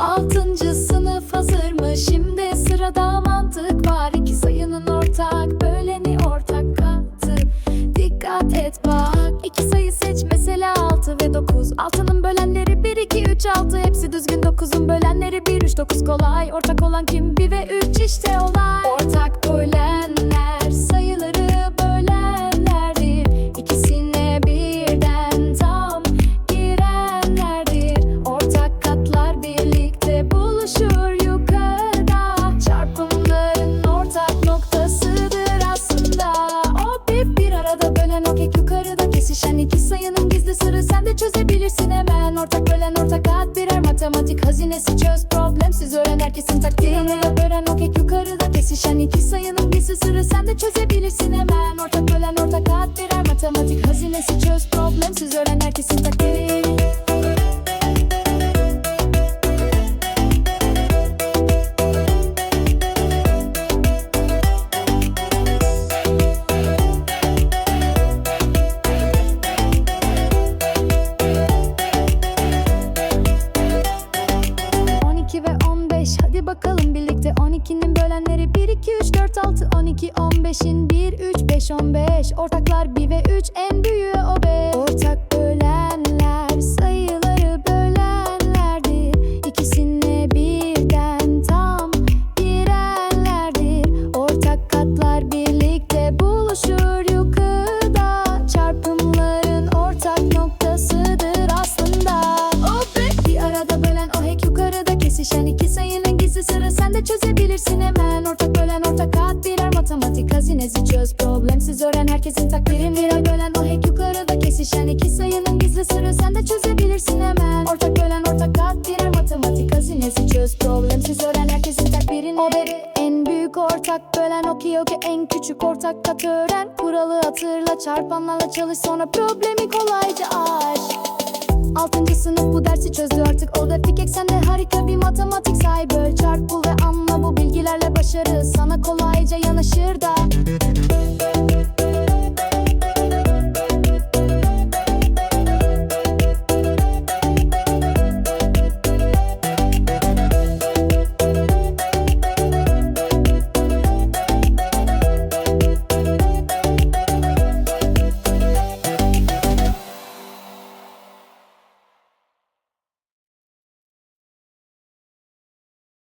Altıncı sınıf hazır mı? Şimdi sırada mantık var. İki sayının ortak böleni ortak katı Dikkat et bak. İki sayı seç mesela altı ve dokuz. Altının bölenleri bir iki üç altı. Hepsi düzgün dokuzun bölenleri bir üç dokuz kolay. Ortak olan kim? Bir ve üç işte olan sayının gizli sırrı sen de çözebilirsin hemen. Ortak bölen ortak kat birer matematik hazinesi çöz. Problemsiz öğren herkesin taktiğini Bölen o kek yukarıda kesişen iki sayının gizli sırrı sen de çözebilirsin hemen. Ortak bölen ortak kat birer matematik hazinesi çöz. Problemsiz öğren herkesin taktiğini bakalım birlikte. 12'nin bölenleri 1, 2, 3, 4, 6 12, 15'in 1, 3, 5, 15 Ortaklar 1 ve 3 en büyüğü de çözebilirsin hemen. Ortak bölen ortak kat birer matematik hazinesi çöz. Problemsiz öğren herkesin takdirini Birer bölen o hek yukarıda kesişen iki sayının gizli sırrı sen de çözebilirsin hemen. Ortak bölen ortak kat birer matematik hazinesi çöz. Problemsiz öğren herkesin takdirini O beri en büyük ortak bölen o ki en küçük ortak kat öğren. Kuralı hatırla çarpanlarla çalış sonra problemi kolayca aş Altıncı sınıf bu dersi çözdü artık. O da fikek sen de harika bir matematik Böl çarp başarı sana kolayca yanaşır da.